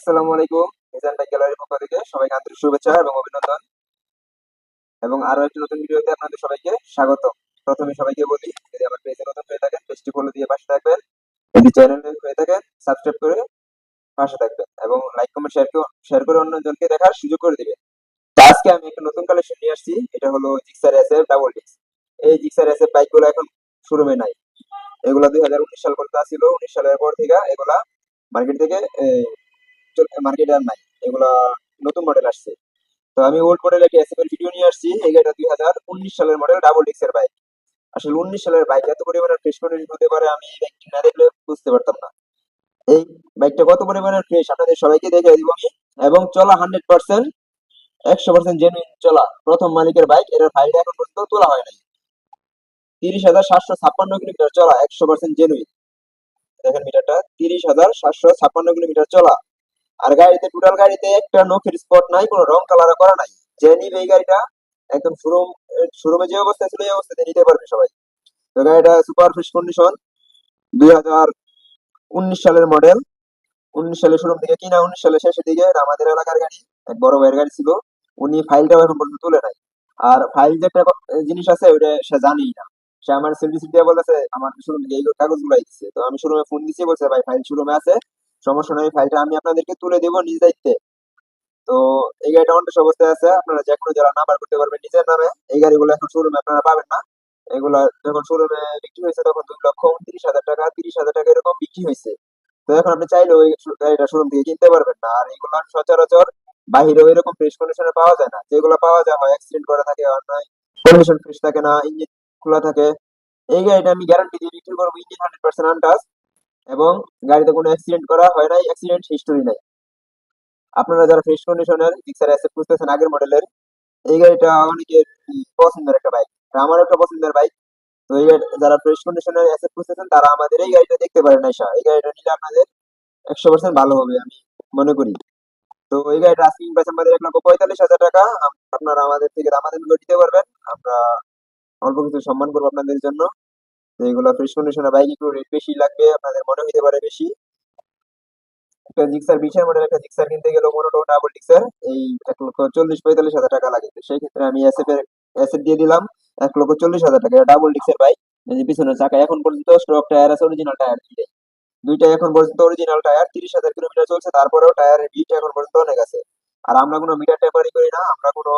আসসালামু আলাইকুম। মিজান গ্যালারির পক্ষ থেকে সবাইকে আন্তরিক শুভেচ্ছা এবং অভিনন্দন। এবং আরও একটি নতুন ভিডিওতে আপনাদের সবাইকে স্বাগত। প্রথমে সবাইকে বলি, যদি আমার পেজে নতুন হয়ে থাকেন, পেজটি ফলো দিয়ে পাশে থাকবেন। যদি চ্যানেলে হয়ে থাকেন সাবস্ক্রাইব করে পাশে থাকবেন এবং লাইক কমেন্ট শেয়ার শেয়ার করে অন্যজনকে দেখার সুযোগ করে দিবেন। তো আজকে আমি একটা নতুন কালেকশন নিয়ে আসছি, এটা হলো জিক্সার এস এফ ডাবল ডিক্স এই জিক্সার এস এফ বাইকগুলো এখন শোরুমে নাই। এগুলা দুই হাজার উনিশ সাল পর্যন্ত ছিল উনিশ সালের পর থেকে এগুলা মার্কেট থেকে মার্কেটে আর নাই। এগুলা নতুন মডেল আসছে। তো আমি ওল্ড মডেল একটা এসএফ এর ভিডিও নিয়ে আসছি। এই গাড়িটা দুই হাজার উনিশ সালের মডেল ডাবল ডিক্সের বাইক আসলে উনিশ সালের বাইক এত পরিমাণে ফ্রেশ কন্ডিশন হতে পারে আমি এই না দেখলে বুঝতে পারতাম না। এই বাইকটা কত পরিমাণে ফ্রেশ আপনাদের সবাইকে দেখে দিব আমি। এবং চলা হান্ড্রেড পার্সেন্ট একশো পার্সেন্ট জেনুইন চলা। প্রথম মালিকের বাইক এর ফাইলটা এখন পর্যন্ত তোলা হয় নাই। তিরিশ হাজার সাতশো ছাপ্পান্ন কিলোমিটার চলা, একশো পার্সেন্ট জেনুইন দেখেন মিটারটা, তিরিশ হাজার সাতশো ছাপ্পান্ন কিলোমিটার চলা। আর গাড়িতে টোটাল গাড়িতে একটা নখের স্পট নাই, কোনো রং কালার করা নাই। যে নিবে এই গাড়িটা, একদম শোরুম শোরুমে যে অবস্থা ছিল, এই অবস্থাতে নিতে পারবে সবাই। তো গাড়িটা সুপার ফ্রেশ কন্ডিশন দুই হাজার উনিশ সালের মডেল উনিশ সালে শোরুম থেকে কিনা, উনিশ সালের শেষের দিকে আমাদের এলাকার গাড়ি, এক বড় ভাইয়ের গাড়ি ছিল। উনি ফাইলটাও এখন পর্যন্ত তুলে নাই। আর ফাইল যে একটা জিনিস আছে, ওইটা সে জানেই না। সে আমার সিলডিসি দিয়ে বলেছে আমার শোরুম থেকে এই কাগজগুলো দিচ্ছে তো আমি শোরুমে ফোন দিছি, বলছে, ভাই ফাইল শোরুমে আছে। সমস্যা নেই ফাইলটা আমি আপনাদেরকে তুলে দেবো নিজ দায়িত্বে। তো এই গাড়িটা অন্য অবস্থায় আছে, আপনারা যে কোনো যারা নাম্বার করতে পারবেন নিজের নামে, এই গাড়িগুলো এখন শোরুমে আপনারা পাবেন না। এগুলা যখন শোরুমে বিক্রি হয়েছে তখন দুই লক্ষ উনত্রিশ হাজার টাকা, তিরিশ হাজার টাকা এরকম বিক্রি হয়েছে। তো এখন আপনি চাইলে ওই গাড়িটা শোরুম থেকে কিনতে পারবেন না, আর এগুলো সচরাচর বাহিরে এরকম ফ্রেশ কন্ডিশনে পাওয়া যায় না। যেগুলো পাওয়া যায় হয় অ্যাক্সিডেন্ট করা থাকে আর নয় কন্ডিশন ফ্রেশ থাকে না, ইঞ্জিন খোলা থাকে। এই গাড়িটা আমি গ্যারান্টি দিয়ে বিক্রি করব ইঞ্জিন হান্ড্রেড পার্সেন্ট আনটাস এবং গাড়িতে কোনো অ্যাক্সিডেন্ট করা হয় নাই অ্যাক্সিডেন্ট হিস্টোরি নাই। আপনারা যারা ফ্রেশ কন্ডিশনের জিক্সার অ্যাসেট খুঁজতেছেন আগের মডেলের এই গাড়িটা অনেকের পছন্দের একটা বাইক আমার একটা পছন্দের বাইক তো এই গাড়ি- যারা ফ্রেশ কন্ডিশনের অ্যাসেট খুঁজতেছেন, তারা আমাদের এই গাড়িটা দেখতে পারেন আইসা এই গাড়িটা নিলে আপনাদের একশো পার্সেন্ট ভালো হবে, আমি মনে করি। তো এই গাড়িটা আস্কিং প্রাইস আমাদের এক লক্ষ পঁয়তাল্লিশ হাজার টাকা। আপনারা আমাদের থেকে দামাদামি করে দিতে পারবেন। আমরা অল্প কিছু সম্মান করব আপনাদের জন্য। তো এগুলো ফ্রেশ কন্ডিশনের বাইক একটু রেট বেশি লাগবে, আপনাদের মনে হইতে পারে বেশি। একটা জিক্সার বিশের মডেল একটা জিক্সার কিনতে গেলে মোটো ডাবল জিক্সার, এই এক লক্ষ চল্লিশ, পঁয়তাল্লিশ হাজার টাকা লাগে। সেই ক্ষেত্রে আমি এসএফ এর এসএফ দিয়ে দিলাম, এক লক্ষ চল্লিশ হাজার টাকা। ডাবল ডিক্সের বাইক যে পিছনের চাকা, এখন পর্যন্ত স্টক টায়ার আছে অরিজিনাল টায়ার দুইটাই। দুইটা এখন পর্যন্ত অরিজিনাল টায়ার তিরিশ হাজার কিলোমিটার চলছে, তারপরেও টায়ারের বিট এখন পর্যন্ত অনেক আছে। আর আমরা কোনো মিটার টেম্পারি করি না, আমরা কোনো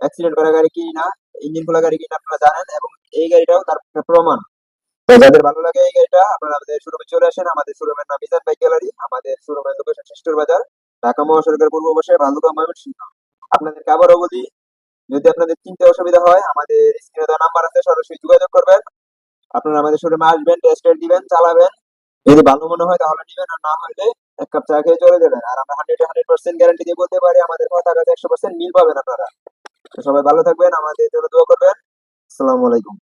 অ্যাক্সিডেন্ট করা গাড়ি কিনি না ইঞ্জিন খোলা গাড়ি কিনি আপনারা জানেন। এবং এই গাড়িটাও তার প্রমাণ। যাদের ভালো লাগে এই গাড়িটা, আপনারা আমাদের শোরুমে চলে আসেন। আমাদের শোরুমের নাম মিজান বাইক গ্যালারি আমাদের শোরুমের লোকেশন শেষ্টর বাজার। ঢাকা মহাসড়কের পূর্ব পাশে ভালুকা ময়মনসিংহ। আপনাদেরকে আবারও বলি, যদি আপনাদের চিনতে অসুবিধা হয়, আমাদের স্ক্রিনে দেওয়া নাম্বার আছে, সরাসরি যোগাযোগ করবেন। আপনারা আমাদের শোরুমে আসবেন টেস্ট রাইড দিবেন, চালাবেন। যদি ভালো মনে হয়, তাহলে নিবেন। আর না হলে এক কাপ চা খেয়ে চলে যাবেন। আর আমরা হান্ড্রেড হান্ড্রেড পার্সেন্ট গ্যারান্টি দিয়ে বলতে পারি, আমাদের কথা কাছে একশো পার্সেন্ট মিল পাবেন আপনারা। সবাই ভালো থাকবেন, আমাদের জন্য দোয়া করবেন। আসসালামু আলাইকুম।